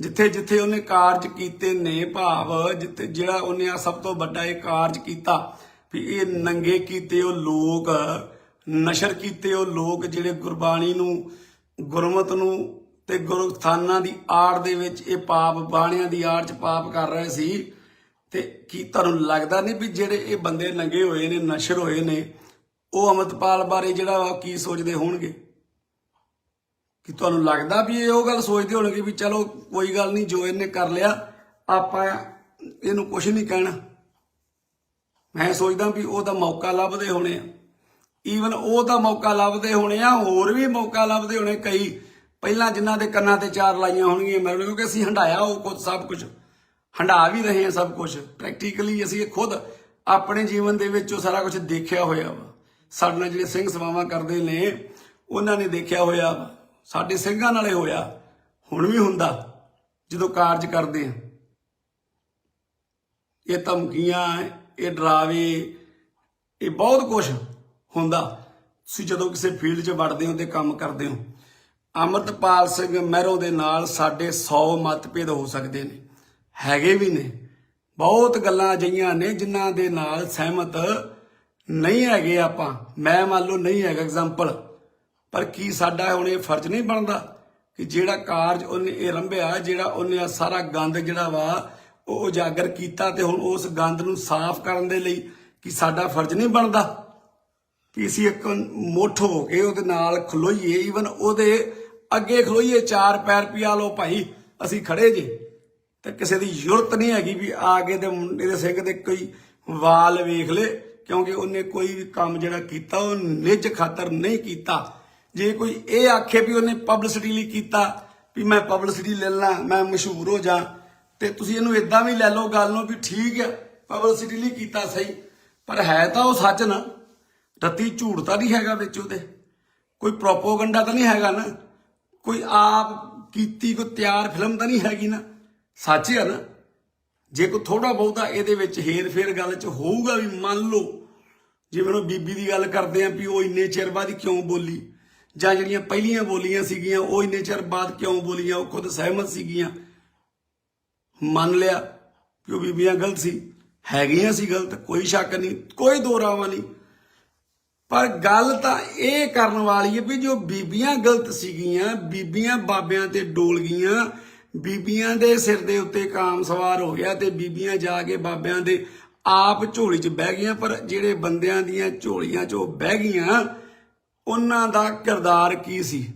Speaker 1: ਜਿੱਥੇ ਜਿੱਥੇ ਉਹਨੇ ਕਾਰਜ ਕੀਤੇ ਨੇ ਭਾਵ, ਜਿੱਥੇ ਜਿਹੜਾ ਉਹਨੇ ਆ ਸਭ ਤੋਂ ਵੱਡਾ ਇਹ ਕਾਰਜ ਕੀਤਾ, ਵੀ ਇਹ ਨੰਗੇ ਕੀਤੇ ਉਹ ਲੋਕ, ਨਸ਼ਰ ਕੀਤੇ ਉਹ ਲੋਕ ਜਿਹੜੇ ਗੁਰਬਾਣੀ ਨੂੰ, ਗੁਰਮਤ ਨੂੰ ਤੇ ਗੁਰਸਥਾਨਾਂ ਦੀ ਆੜ ਦੇ ਵਿੱਚ ਇਹ ਪਾਪ, ਬਾਣੀਆਂ ਦੀ ਆੜ ਚ ਪਾਪ ਕਰ ਰਹੇ ਸੀ। ਤੇ ਕੀ ਤੁਹਾਨੂੰ ਲੱਗਦਾ ਨਹੀਂ ਵੀ ਜਿਹੜੇ ਇਹ ਬੰਦੇ ਨੰਗੇ ਹੋਏ ਨੇ, ਨਸ਼ਰ ਹੋਏ ਨੇ, ਉਹ ਅਮਰਤਪਾਲ ਬਾਰੇ ਜਿਹੜਾ ਵਾ ਕੀ ਸੋਚਦੇ ਹੋਣਗੇ? ਕਿ ਤੁਹਾਨੂੰ ਲੱਗਦਾ ਵੀ ਇਹ ਉਹ ਗੱਲ ਸੋਚਦੇ ਹੋਣਗੇ ਵੀ ਚਲੋ ਕੋਈ ਗੱਲ ਨਹੀਂ, ਜੋ ਇਹਨੇ ਕਰ ਲਿਆ, ਆਪਾਂ ਇਹਨੂੰ ਕੁਝ ਨਹੀਂ ਕਹਿਣਾ। ਮੈਂ ਸੋਚਦਾ ਵੀ ਉਹ ਤਾਂ ਮੌਕਾ ਲੱਭਦੇ ਹੋਣੇ ਆ। ਈਵਨ ਉਹ ਤਾਂ ਮੌਕਾ ਲੱਭਦੇ ਹੋਣੇ ਆ, ਹੋਰ ਵੀ ਮੌਕਾ ਲੱਭਦੇ ਹੋਣੇ ਕਈ ਪਹਿਲਾਂ ਜਿਨ੍ਹਾਂ ਦੇ ਕੰਨਾਂ ਤੇ ਚਾਰ ਲਾਈਆਂ ਹੋਣਗੀਆਂ ਮੇਰੇ ਕਿਉਂਕਿ ਅਸੀਂ ਹੰਡਾਇਆ ਉਹ ਕੁਝ ਸਭ ਕੁਝ ਹੰਡਾ ਵੀ ਰਹੇ ਹਾਂ ਸਭ ਕੁਝ ਪ੍ਰੈਕਟੀਕਲੀ ਅਸੀਂ ਇਹ ਖੁਦ ਆਪਣੇ ਜੀਵਨ ਦੇ ਵਿੱਚ ਉਹ ਸਾਰਾ ਕੁਝ ਦੇਖਿਆ ਹੋਇਆ ਵਾ। ਸਾਡੇ ਨਾਲ ਜਿਹੜੇ ਸਿੰਘ ਸਮਾਵਾਂ ਕਰਦੇ ਨੇ, ਉਹਨਾਂ ਨੇ ਦੇਖਿਆ ਹੋਇਆ ਵਾ। ਸਾਡੇ ਸਿੰਘਾਂ ਨਾਲੇ ਹੋਇਆ, ਹੁਣ ਵੀ ਹੁੰਦਾ, ਜਦੋਂ ਕਾਰਜ ਕਰਦੇ ਆ। ਇਹ ਧਮਕੀਆਂ, ਇਹ ਡਰਾਵੇ, ਇਹ ਬਹੁਤ ਕੁਝ ਹੁੰਦਾ। ਤੁਸੀਂ ਜਦੋਂ ਕਿਸੇ ਫੀਲਡ 'ਚ ਵੜਦੇ ਹੋ ਤੇ ਕੰਮ ਕਰਦੇ ਹੋ, ਅਮਰਤਪਾਲ ਸਿੰਘ ਮਹਿਰੋ ਦੇ ਨਾਲ ਸਾਡੇ 100 ਮਤਭੇਦ ਹੋ ਸਕਦੇ ਨੇ, ਹੈਗੇ ਵੀ ਨੇ। ਬਹੁਤ ਗੱਲਾਂ ਅਜਿਹੀਆਂ ਨੇ ਜਿਨ੍ਹਾਂ ਦੇ ਨਾਲ ਸਹਿਮਤ ਨਹੀਂ ਹੈਗੇ ਆਪਾਂ। ਮੈਂ ਮੰਨ ਲਓ ਨਹੀਂ ਹੈਗਾ ਐਗਜ਼ਾਮਪਲ ਪਰ ਕੀ ਸਾਡਾ ਹੁਣ ਇਹ ਫਰਜ਼ ਨਹੀਂ ਬਣਦਾ ਕਿ ਜਿਹੜਾ ਕਾਰਜ ਉਹਨੇ ਇਹ ਰੰਭਿਆ ਜਿਹੜਾ ਉਹਨੇ ਆਹ ਸਾਰਾ ਗੰਦ ਜਿਹੜਾ ਵਾ ਉਹ ਉਜਾਗਰ ਕੀਤਾ ਤੇ ਹੁਣ ਉਸ ਗੰਦ ਨੂੰ ਸਾਫ਼ ਕਰਨ ਦੇ ਲਈ ਕਿ ਸਾਡਾ ਫਰਜ਼ ਨਹੀਂ ਬਣਦਾ? ਕਿ ਅਸੀਂ ਇੱਕ ਮੁੱਠ ਹੋ ਕੇ ਉਹਦੇ ਨਾਲ ਖਲੋਈਏ ਈਵਨ ਉਹਦੇ ਅੱਗੇ ਖਲੋਈਏ, ਚਾਰ ਪੈਰ ਪਿਆ ਲੋ ਭਾਈ, ਅਸੀਂ ਖੜੇ ਜੇ। ਤੇ ਕਿਸੇ ਦੀ ਜ਼ਰੂਰਤ ਨਹੀਂ ਹੈਗੀ ਵੀ ਆ ਕੇ ਤੇ ਮੁੰਡੇ ਦੇ ਸਿੰਘ ਦੇ ਕੋਈ ਵਾਲ ਵੇਖ ਲੇ, ਕਿਉਂਕਿ ਉਹਨੇ ਕੋਈ ਵੀ ਕੰਮ ਜਿਹੜਾ ਕੀਤਾ ਉਹ ਨਿੱਜ ਖਾਤਰ ਨਹੀਂ ਕੀਤਾ। ਜੇ ਕੋਈ ਇਹ ਆਖੇ ਵੀ ਉਹਨੇ ਪਬਲਿਸਿਟੀ ਲਈ ਕੀਤਾ ਵੀ ਮੈਂ ਪਬਲਿਸਿਟੀ ਲੈ ਲਾਂ, ਮੈਂ ਮਸ਼ਹੂਰ ਹੋ ਜਾ, ਤੇ ਤੁਸੀਂ ਇਹਨੂੰ ਇਦਾਂ ਵੀ ਲੈ ਲਓ ਗੱਲ ਨੂੰ ਵੀ ਠੀਕ ਹੈ ਪਬਲਿਸਿਟੀ ਲਈ ਕੀਤਾ ਸਹੀ, ਪਰ ਹੈ ਤਾਂ ਉਹ ਸੱਚ ਨਾ। ਰੱਤੀ ਝੂਠ ਤਾਂ ਨਹੀਂ ਹੈਗਾ ਵਿੱਚ ਉਹਦੇ। ਕੋਈ ਪ੍ਰੋਪੋਗੰਡਾ ਤਾਂ ਨਹੀਂ ਹੈਗਾ ਨਾ। ਕੋਈ ਆਪ ਕੀਤੀ ਕੋਈ ਤਿਆਰ ਫਿਲਮ ਤਾਂ ਨਹੀਂ ਹੈਗੀ ਨਾ। ਸੱਚ ਹੈ ਨਾ। ਜੇ ਕੋਈ ਥੋੜਾ ਬਹੁਤਾ ਇਹਦੇ ਵਿੱਚ ਹੇਰ ਫੇਰ ਗੱਲ 'ਚ ਹੋਊਗਾ ਵੀ ਮੰਨ ਲਓ, ਜਿਵੇਂ ਉਹ ਬੀਬੀ ਦੀ ਗੱਲ ਕਰਦੇ ਆ ਵੀ ਉਹ ਇੰਨੇ ਚਿਰ ਬਾਅਦ ਕਿਉਂ ਬੋਲੀ। ਜਾਂ ਜਿਹੜੀਆਂ ਪਹਿਲੀਆਂ ਬੋਲੀਆਂ ਸੀਗੀਆਂ, ਉਹ ਇੰਨੇ ਚਿਰ ਬਾਅਦ ਕਿਉਂ ਬੋਲੀਆਂ? ਉਹ ਖੁਦ ਸਹਿਮਤ ਸੀਗੀਆਂ। ਮੰਨ ਲਿਆ ਕਿ ਉਹ ਬੀਬੀਆਂ ਗਲਤ ਸੀ। ਹੈਗੀਆਂ ਸੀ ਗਲਤ, ਕੋਈ ਸ਼ੱਕ ਨਹੀਂ, ਕੋਈ ਦੋਰਾਵਾ ਨਹੀਂ। ਪਰ ਗੱਲ ਤਾਂ ਇਹ ਕਰਨ ਵਾਲੀ ਹੈ ਵੀ ਜੋ ਬੀਬੀਆਂ ਗਲਤ ਸੀਗੀਆਂ, ਬੀਬੀਆਂ ਬਾਬਿਆਂ ਤੇ ਡੋਲ ਗਈਆਂ, ਬੀਬੀਆਂ ਦੇ ਸਿਰ ਦੇ ਉੱਤੇ ਕਾਮ ਸਵਾਰ ਹੋ ਗਿਆ ਤੇ ਬੀਬੀਆਂ ਜਾ ਕੇ ਬਾਬਿਆਂ ਦੇ ਆਪ ਝੋਲੀ 'ਚ ਬਹਿ ਗਈਆਂ, ਪਰ ਜਿਹੜੇ ਬੰਦਿਆਂ ਦੀਆਂ ਝੋਲੀਆਂ 'ਚ ਉਹ ਬਹਿ ਗਈਆਂ ਉਹਨਾਂ ਦਾ ਕਿਰਦਾਰ ਕੀ ਸੀ?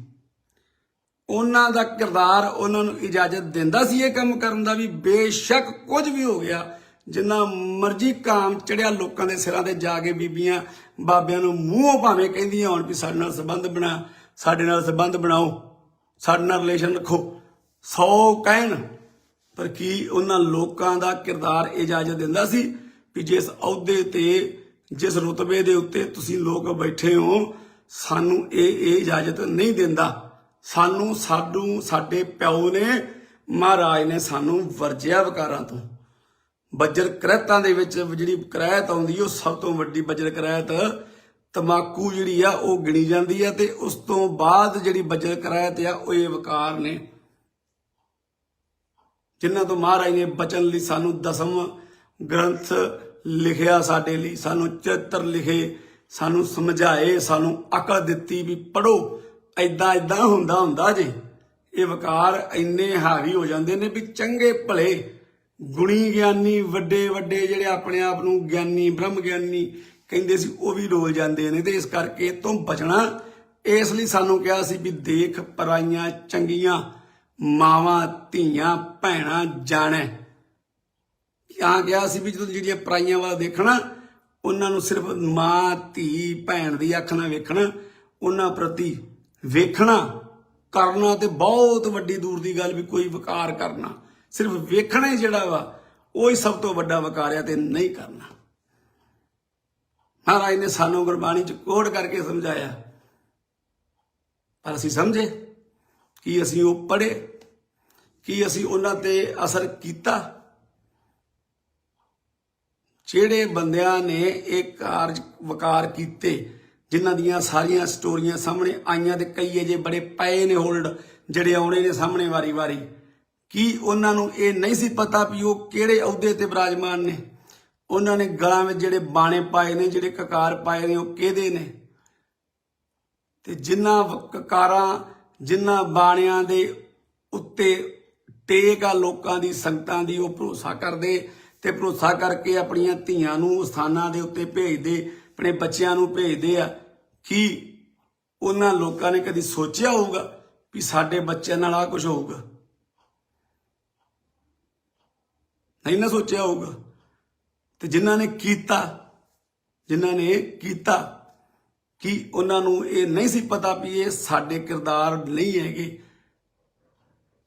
Speaker 1: ਉਹਨਾਂ ਦਾ ਕਿਰਦਾਰ ਉਹਨਾਂ ਨੂੰ ਇਜਾਜ਼ਤ ਦਿੰਦਾ ਸੀ ਇਹ ਕੰਮ ਕਰਨ ਦਾ ਵੀ? ਬੇਸ਼ੱਕ ਕੁਝ ਵੀ ਹੋ ਗਿਆ, ਜਿੰਨਾ ਮਰਜ਼ੀ ਕਾਮ ਚੜਿਆ ਲੋਕਾਂ ਦੇ ਸਿਰਾਂ ਤੇ ਜਾ ਕੇ ਬੀਬੀਆਂ ਬਾਬਿਆਂ ਨੂੰ ਮੂੰਹੋਂ ਭਾਵੇਂ ਕਹਿੰਦੀਆਂ ਹੋਣ ਵੀ ਸਾਡੇ ਨਾਲ ਸੰਬੰਧ ਬਣਾ, ਸਾਡੇ ਨਾਲ ਸੰਬੰਧ ਬਣਾਓ, ਸਾਡੇ ਨਾਲ ਰਿਲੇਸ਼ਨ ਰੱਖੋ, ਸੌ ਕਹਿਣ। ਪਰ ਕੀ ਉਹਨਾਂ ਲੋਕਾਂ ਦਾ ਕਿਰਦਾਰ ਇਜਾਜ਼ਤ ਦਿੰਦਾ ਸੀ ਵੀ ਜਿਸ ਅਹੁਦੇ ਤੇ, ਜਿਸ ਰੁਤਬੇ ਦੇ ਉੱਤੇ ਤੁਸੀਂ ਲੋਕ ਬੈਠੇ ਹੋ ਸਾਨੂੰ ਇਹ ਇਹ ਇਜਾਜ਼ਤ ਨਹੀਂ ਦਿੰਦਾ। ਸਾਨੂੰ ਸਾਡੂ, ਸਾਡੇ ਪਿਓ ਨੇ, ਮਹਾਰਾਜ ਨੇ ਸਾਨੂੰ ਵਰਜਿਆ ਵਿਕਾਰਾਂ ਤੋਂ। ਬੱਜਰ ਕਰਹਿਤਾਂ ਦੇ ਵਿੱਚ ਜਿਹੜੀ ਕਰਹਿਤ ਆਉਂਦੀ, ਉਹ ਸਭ ਤੋਂ ਵੱਡੀ ਬੱਜਰ ਕਰਹਿਤ ਤਮਾਕੂ ਜਿਹੜੀ ਆ, ਉਹ ਗਿਣੀ ਜਾਂਦੀ ਆ ਤੇ ਉਸ ਤੋਂ ਬਾਅਦ ਜਿਹੜੀ ਬੱਜਰ ਕਰਹਿਤ ਆ, ਉਹ ਇਹ ਵਿਕਾਰ ਨੇ। ਜਿਨ੍ਹਾਂ ਤੋਂ ਮਹਾਰਾਜ ਨੇ ਬਚਨ ਲਈ ਸਾਨੂੰ ਦਸਮ ਗ੍ਰੰਥ ਲਿਖਿਆ ਸਾਡੇ ਲਈ, ਸਾਨੂੰ ਚਰਿੱਤਰ ਲਿਖੇ ਸਾਨੂੰ ਸਮਝਾਏ, ਸਾਨੂੰ ਅਕਲ ਦਿੱਤੀ ਵੀ ਪੜੋ ਐਦਾਂ ਐਦਾਂ ਹੁੰਦਾ ਹੁੰਦਾ ਜੇ। ਇਹ ਵਕਾਰ ਇੰਨੇ ਹਾਵੀ ਹੋ ਜਾਂਦੇ ਨੇ ਵੀ ਚੰਗੇ ਭਲੇ, ਗੁਣੀ ਗਿਆਨੀ, ਵੱਡੇ ਵੱਡੇ ਜਿਹੜੇ ਆਪਣੇ ਆਪ ਨੂੰ ਗਿਆਨੀ, ਬ੍ਰਹਮ ਗਿਆਨੀ ਕਹਿੰਦੇ ਸੀ, ਉਹ ਵੀ ਡੋਲ ਜਾਂਦੇ ਨੇ ਤੇ ਇਸ ਕਰਕੇ ਇਹ ਤੋਂ ਬਚਣਾ। ਇਸ ਲਈ ਸਾਨੂੰ ਕਿਹਾ ਸੀ ਵੀ ਦੇਖ ਪਰਾਈਆਂ ਚੰਗੀਆਂ, ਮਾਵਾਂ, ਧੀਆਂ, ਭੈਣਾਂ ਜਾਣੈ। ਆ ਗਿਆ ਸੀ ਵੀ ਜਦੋਂ ਜਿਹੜੀਆਂ ਪਰਾਈਆਂ ਵਾਲਾ ਦੇਖਣਾ ਉਹਨਾਂ ਨੂੰ ਸਿਰਫ ਮਾਂ, ਧੀ, ਭੈਣ ਦੀ ਅੱਖ ਨਾਲ ਵੇਖਣਾ, ਉਹਨਾਂ ਪ੍ਰਤੀ ਵੇਖਣਾ, ਕਰਨਾ ਤੇ ਬਹੁਤ ਵੱਡੀ ਦੂਰ ਦੀ ਗੱਲ ਵੀ ਕੋਈ ਵਿਕਾਰ ਕਰਨਾ। ਸਿਰਫ ਵੇਖਣਾ ਹੀ ਜਿਹੜਾ ਵਾ, ਉਹ ਹੀ ਸਭ ਤੋਂ ਵੱਡਾ ਵਿਕਾਰ ਆ ਤੇ ਨਹੀਂ ਕਰਨਾ। ਮਹਾਰਾਜ ਨੇ ਸਾਨੂੰ ਗੁਰਬਾਣੀ ਚ ਕੋਡ ਕਰਕੇ ਸਮਝਾਇਆ। ਪਰ ਅਸੀਂ ਸਮਝੇ ਕੀ ਅਸੀਂ ਉਹ ਪੜ੍ਹੇ, ਕੀ ਅਸੀਂ ਉਹਨਾਂ ਤੇ ਅਸਰ ਕੀਤਾ। ਜਿਹੜੇ ਬੰਦਿਆਂ ਨੇ ਇਹ ਕਾਰਜ ਵਕਾਰ ਕੀਤੇ, ਜਿਨ੍ਹਾਂ ਦੀਆਂ ਸਾਰੀਆਂ ਸਟੋਰੀਆਂ ਸਾਹਮਣੇ ਆਈਆਂ ਤੇ ਕਈ ਅਜੇ ਬੜੇ ਪਏ ਨੇ ਹੋਲਡ, ਜਿਹੜੇ ਆਉਣੇ ਨੇ ਸਾਹਮਣੇ ਵਾਰੀ-ਵਾਰੀ, ਕੀ ਉਹਨਾਂ ਨੂੰ ਇਹ ਨਹੀਂ ਸੀ ਪਤਾ ਵੀ ਉਹ ਕਿਹੜੇ ਅਹੁਦੇ ਤੇ ਬਿਰਾਜਮਾਨ ਨੇ? ਉਹਨਾਂ ਨੇ ਗਲਾਂ ਵਿੱਚ ਜਿਹੜੇ ਬਾਣੇ ਪਾਏ ਨੇ, ਜਿਹੜੇ ਕਕਾਰ ਪਾਏ ਨੇ, ਉਹ ਕਿਹਦੇ ਨੇ? ਤੇ ਜਿਨ੍ਹਾਂ ਕਕਾਰਾਂ ਜਿਨ੍ਹਾਂ ਬਾਣਿਆਂ ਦੇ ਉੱਤੇ ਟੇਕ ਆ ਲੋਕਾਂ ਦੀ ਸੰਗਤਾਂ ਦੀ, ਉਹ ਭਰੋਸਾ ਕਰਦੇ ਤੇ ਭਰੋਸਾ ਕਰਕੇ ਆਪਣੀਆਂ ਧੀਆਂ ਨੂੰ ਸਥਾਨਾਂ ਦੇ ਉੱਤੇ ਭੇਜਦੇ, ਆਪਣੇ ਬੱਚਿਆਂ ਨੂੰ ਭੇਜਦੇ ਆ। ਕੀ ਉਹਨਾਂ ਲੋਕਾਂ ਨੇ ਕਦੀ ਸੋਚਿਆ ਹੋਊਗਾ ਵੀ ਸਾਡੇ ਬੱਚਿਆਂ ਨਾਲ ਆ ਕੁਝ ਹੋਊਗਾ? ਨਹੀਂ ਨਾ ਸੋਚਿਆ ਹੋਊਗਾ। ਤੇ ਜਿਨ੍ਹਾਂ ਨੇ ਕੀਤਾ, ਜਿਨ੍ਹਾਂ ਨੇ ਕੀਤਾ, ਕਿ ਉਹਨਾਂ ਨੂੰ ਇਹ ਨਹੀਂ ਸੀ ਪਤਾ ਵੀ ਇਹ ਸਾਡੇ ਕਿਰਦਾਰ ਨਹੀਂ ਹੈਗੇ?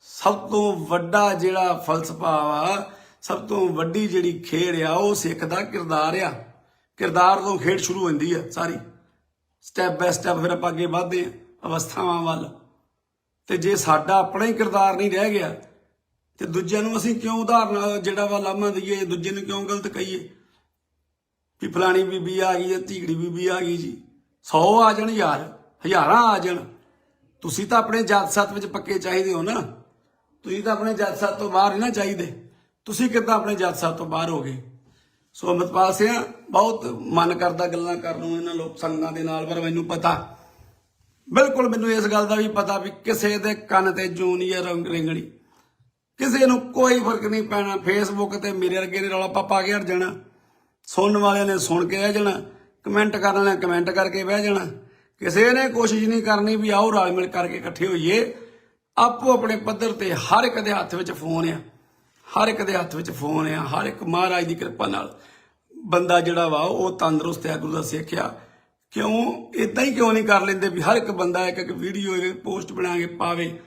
Speaker 1: ਸਭ ਤੋਂ ਵੱਡਾ ਜਿਹੜਾ ਫਲਸਫਾ ਵਾ ਸਭ ਤੋਂ ਵੱਡੀ ਜਿਹੜੀ ਖੇਡ ਆ, ਉਹ ਸਿੱਖ ਦਾ ਕਿਰਦਾਰ ਆ। ਕਿਰਦਾਰ ਤੋਂ ਖੇਡ ਸ਼ੁਰੂ ਹੁੰਦੀ ਆ ਸਾਰੀ। ਸਟੈਪ ਬਾਏ ਸਟੈਪ ਫਿਰ ਆਪਾਂ ਅੱਗੇ ਵਧਦੇ ਆ, ਅਵਸਥਾਵਾਂ ਵੱਲ। ਤੇ ਜੇ ਸਾਡਾ ਆਪਣਾ ਹੀ ਕਿਰਦਾਰ ਨਹੀਂ ਰਹਿ ਗਿਆ, ਤੇ ਦੂਜਿਆਂ ਨੂੰ ਅਸੀਂ ਕਿਉਂ ਉਦਾਹਰਨ ਜਿਹੜਾ ਵਾ ਲਾਮਾ ਦਈਏ, ਦੂਜੇ ਨੂੰ ਕਿਉਂ ਗਲਤ ਕਹੀਏ? ਵੀ ਫਲਾਣੀ ਬੀਬੀ ਆ ਗਈ ਜਾਂ ਧੀਗੜੀ ਬੀਬੀ ਆ ਗਈ ਜੀ। 100 ਆ ਜਾਣ ਯਾਰ ਹਜ਼ਾਰਾਂ ਆ ਜਾਣ। ਤੁਸੀਂ ਤਾਂ ਆਪਣੇ ਜਾਤ ਸੱਤ ਵਿੱਚ ਪੱਕੇ ਚਾਹੀਦੇ ਹੋ ਨਾ। ਤੁਸੀਂ ਤਾਂ ਆਪਣੇ ਜਾਤ ਸੱਤ ਤੋਂ ਬਾਹਰ ਨਹੀਂ ਨਾ ਚਾਹੀਦੇ। ਤੁਸੀਂ ਕਿੱਦਾਂ ਆਪਣੇ ਜਾਤ ਸਾਹਿਬ ਤੋਂ ਬਾਹਰ ਹੋ ਗਏ? ਸੋ ਅਮਰਪਾਲ ਸਿੰਘ, ਬਹੁਤ ਮਨ ਕਰਦਾ ਗੱਲਾਂ ਕਰਨ ਨੂੰ ਇਹਨਾਂ ਲੋਕ ਸੰਗਾਂ ਦੇ ਨਾਲ, ਪਰ ਮੈਨੂੰ ਪਤਾ, ਬਿਲਕੁਲ ਮੈਨੂੰ ਇਸ ਗੱਲ ਦਾ ਵੀ ਪਤਾ ਵੀ ਕਿਸੇ ਦੇ ਕੰਨ ਤੇ ਜੂਨੀਅਰ ਰੰਗ ਰਿੰਗਣੀ। ਕਿਸੇ ਨੂੰ ਕੋਈ ਫ਼ਰਕ ਨਹੀਂ ਪੈਣਾ ਫੇਸਬੁੱਕ ਤੇ ਮੇਰੇ ਵਰਗੇ ਨੇ ਰੌਲਾ ਪਾਪਾ ਕੇ ਹਟ ਜਾਣਾ। ਸੁਣਨ ਵਾਲਿਆਂ ਨੇ ਸੁਣ ਕੇ ਰਹਿ ਜਾਣਾ, ਕਮੈਂਟ ਕਰਨ ਵਾਲਿਆਂ ਕਮੈਂਟ ਕਰਕੇ ਬਹਿ ਜਾਣਾ। ਕਿਸੇ ਨੇ ਕੋਸ਼ਿਸ਼ ਨਹੀਂ ਕਰਨੀ ਵੀ ਆਓ ਰਲ ਮਿਲ ਕਰਕੇ ਇਕੱਠੇ ਹੋਈਏ। ਆਪੋ ਆਪਣੇ ਪੱਧਰ ਤੇ ਹਰ ਇੱਕ ਦੇ ਹੱਥ ਵਿੱਚ ਫੋਨ ਆ। ਹਰ ਇੱਕ ਦੇ ਹੱਥ ਵਿੱਚ ਫੋਨ ਆ, ਹਰ ਇੱਕ ਮਹਾਰਾਜ ਦੀ ਕਿਰਪਾ ਨਾਲ। ਬੰਦਾ ਜਿਹੜਾ ਵਾ, ਉਹ ਤੰਦਰੁਸਤ ਹੈ ਗੁਰੂ ਦਾ ਆ। ਕਿਉਂ? ਇਦਾਂ ਹੀ ਕਿਉਂ ਨਹੀਂ ਕਰ ਲੈਂਦੇ ਵੀ ਹਰ ਇੱਕ ਬੰਦਾ ਇੱਕ ਇੱਕ ਵੀਡੀਓ ਇੱਕ ਪੋਸਟ ਬਣਾ ਕੇ ਪਾਵੇ,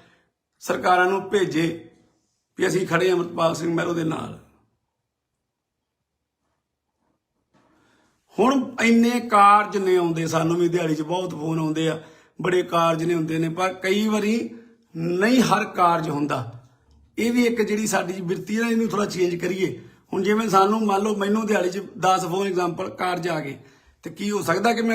Speaker 1: ਸਰਕਾਰਾਂ ਨੂੰ ਭੇਜੇ ਵੀ ਅਸੀਂ ਖੜੇ ਹਾਂ ਅਮਰਪਾਲ ਸਿੰਘ ਮਹਿਰੋ ਦੇ ਨਾਲ। ਹੁਣ ਇੰਨੇ ਕਾਰਜ ਨੇ ਆਉਂਦੇ, ਸਾਨੂੰ ਵੀ ਦਿਹਾੜੀ 'ਚ ਬਹੁਤ ਫੋਨ ਆਉਂਦੇ ਆ, ਬੜੇ ਕਾਰਜ ਨੇ ਹੁੰਦੇ ਨੇ, ਪਰ ਕਈ ਵਾਰੀ ਨਹੀਂ ਹਰ ਕਾਰਜ ਹੁੰਦਾ। ਇਹ ਵੀ ਇੱਕ ਜਿਹੜੀ ਸਾਡੀ ਬਿਰਤੀ ਹੈ ਇਹਨੂੰ ਥੋੜਾ ਚੇਂਜ ਕਰੀਏ। ਹੁਣ ਜਿਵੇਂ ਸਾਨੂੰ ਮੰਨ ਲਓ ਮੈਨੂੰ ਦਿਹਾੜੀ 'ਚ 10 ਫੋਨ ਐਗਜ਼ਾਮਪਲ ਕਾਰਜ ਆ ਗਏ, ਤੇ ਕੀ ਹੋ ਸਕਦਾ ਕਿ ਮੈਂ ਉਹ